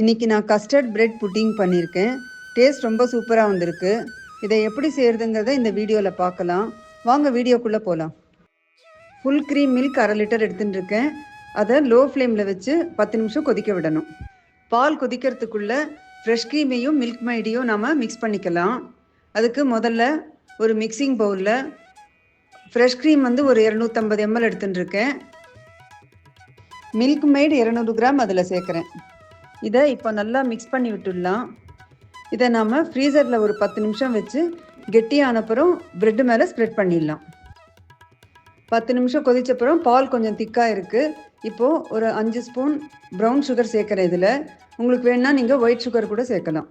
இன்றைக்கி நான் custard bread pudding பண்ணியிருக்கேன் டேஸ்ட் ரொம்ப சூப்பராக வந்திருக்கு. இதை எப்படி செய்கிறதுங்கிறத இந்த வீடியோவில் பார்க்கலாம். வாங்க வீடியோக்குள்ளே போகலாம் ஃபுல் க்ரீம் மில்க் அரை லிட்டர் எடுத்துட்டு இருக்கேன். அதை லோ ஃப்ளேமில் வச்சு பத்து நிமிஷம் கொதிக்க விடணும். பால் கொதிக்கிறதுக்குள்ளே ஃப்ரெஷ் க்ரீமையும் மில்க் மைடியும் நாம் மிக்ஸ் பண்ணிக்கலாம். அதுக்கு முதல்ல ஒரு மிக்சிங் பவுலில் ஃப்ரெஷ் க்ரீம் வந்து ஒரு இரநூத்தம்பது எம்எல் எடுத்துட்டுருக்கேன் மில்க் மைடு இரநூறு கிராம் அதில் சேர்க்குறேன். இதை இப்போ நல்லா மிக்ஸ் பண்ணி விட்டுடலாம். இதை நாம் ஃப்ரீசரில் ஒரு பத்து நிமிஷம் வச்சு கெட்டியான அப்புறம் ப்ரெட்டு மேலே ஸ்ப்ரெட் பண்ணிடலாம். பத்து நிமிஷம் கொதிச்சப்புறம் பால் கொஞ்சம் திக்காக இருக்குது இப்போது ஒரு அஞ்சு ஸ்பூன் ப்ரௌன் சுகர் சேர்க்குறேன் இதில் உங்களுக்கு வேணால் நீங்கள் ஒயிட் சுகர் கூட சேர்க்கலாம்.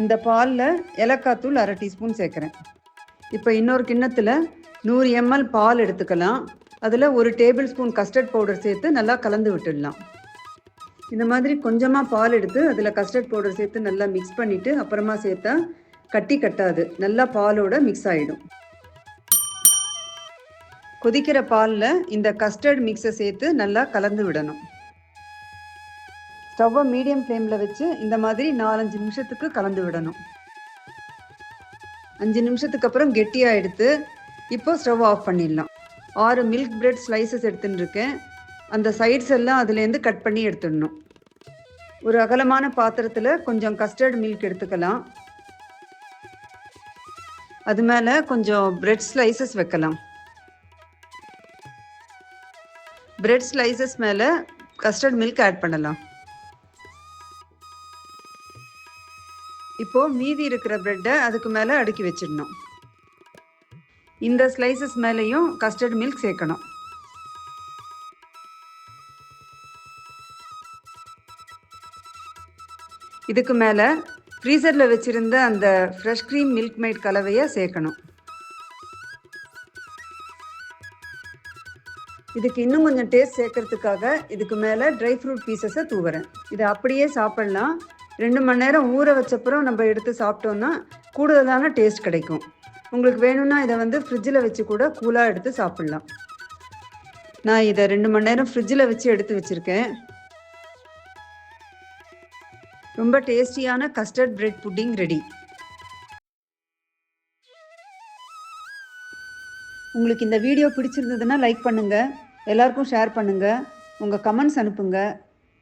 இந்த பாலில் ஏலக்காய் தூள் அரை டீஸ்பூன் சேர்க்குறேன். இப்போ இன்னொரு கிண்ணத்தில் நூறு எம்எல் பால் எடுத்துக்கலாம். அதில் ஒரு டேபிள் ஸ்பூன் கஸ்டர்ட் பவுடர் சேர்த்து நல்லா கலந்து விட்டுடலாம். இந்த மாதிரி கொஞ்சமாக பால் எடுத்து அதில் கஸ்டர்ட் பவுடர் சேர்த்து நல்லா மிக்ஸ் பண்ணிவிட்டு அப்புறமா சேர்த்தா கட்டி கட்டாது. நல்லா பாலோட மிக்ஸ் ஆகிடும் கொதிக்கிற பாலில் இந்த கஸ்டர்ட் மிக்ஸை சேர்த்து நல்லா கலந்து விடணும். ஸ்டவ்வை மீடியம் ஃப்ளேமில் வச்சு இந்த மாதிரி நாலஞ்சு நிமிஷத்துக்கு கலந்து விடணும். அஞ்சு நிமிஷத்துக்கு அப்புறம் கெட்டியாக எடுத்து இப்போ ஸ்டவ் ஆஃப் பண்ணிடலாம். ஆறு மில்க் பிரெட் ஸ்லைசஸ் எடுத்துன்னு இருக்கேன் அந்த சைட்ஸ் எல்லாம் அதுலேருந்து கட் பண்ணி எடுத்துடணும். ஒரு அகலமான பாத்திரத்தில் கொஞ்சம் கஸ்டர்ட் மில்க் எடுத்துக்கலாம். அது மேலே கொஞ்சம் பிரெட் ஸ்லைசஸ் வைக்கலாம். பிரெட் ஸ்லைசஸ் மேலே கஸ்டர்ட் மில்க் ஆட் பண்ணலாம். இப்போ மீதி இருக்கிற பிரெட்டை அதுக்கு மேலே அடுக்கி வச்சிடணும். இந்த ஸ்லைசஸ் மேலேயும் கஸ்டர்ட் மில்க் சேர்க்கணும். இதுக்கு மேலே ஃப்ரீசரில் வச்சுருந்த அந்த ஃப்ரெஷ் க்ரீம் மில்க் மைட் கலவையை சேர்க்கணும். இதுக்கு இன்னும் கொஞ்சம் டேஸ்ட் சேர்க்கறதுக்காக இதுக்கு மேலே ட்ரை ஃப்ரூட் பீசஸை தூவுறேன். இதை அப்படியே சாப்பிட்லாம். ரெண்டு மணி நேரம் ஊற வச்சப்புறம் நம்ம எடுத்து சாப்பிட்டோன்னா கூடுதலான டேஸ்ட் கிடைக்கும். உங்களுக்கு வேணும்னா இதை வந்து ஃப்ரிட்ஜில் வச்சு கூட கூலாக எடுத்து சாப்பிட்லாம். நான் இதை ரெண்டு மணி நேரம் ஃப்ரிட்ஜில் வச்சு எடுத்து வச்சுருக்கேன். ரொம்ப டேஸ்டியான கஸ்டர்ட் பிரெட் புட்டிங் ரெடி. உங்களுக்கு இந்த வீடியோ பிடிச்சிருந்ததுன்னா லைக் பண்ணுங்கள் எல்லாருக்கும் ஷேர் பண்ணுங்கள் உங்கள் கமெண்ட்ஸ் அனுப்புங்க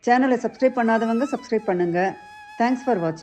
சேனலை சப்ஸ்கிரைப் பண்ணாதவங்க சப்ஸ்கிரைப் பண்ணுங்கள் தேங்க்ஸ் ஃபார் வாட்சிங்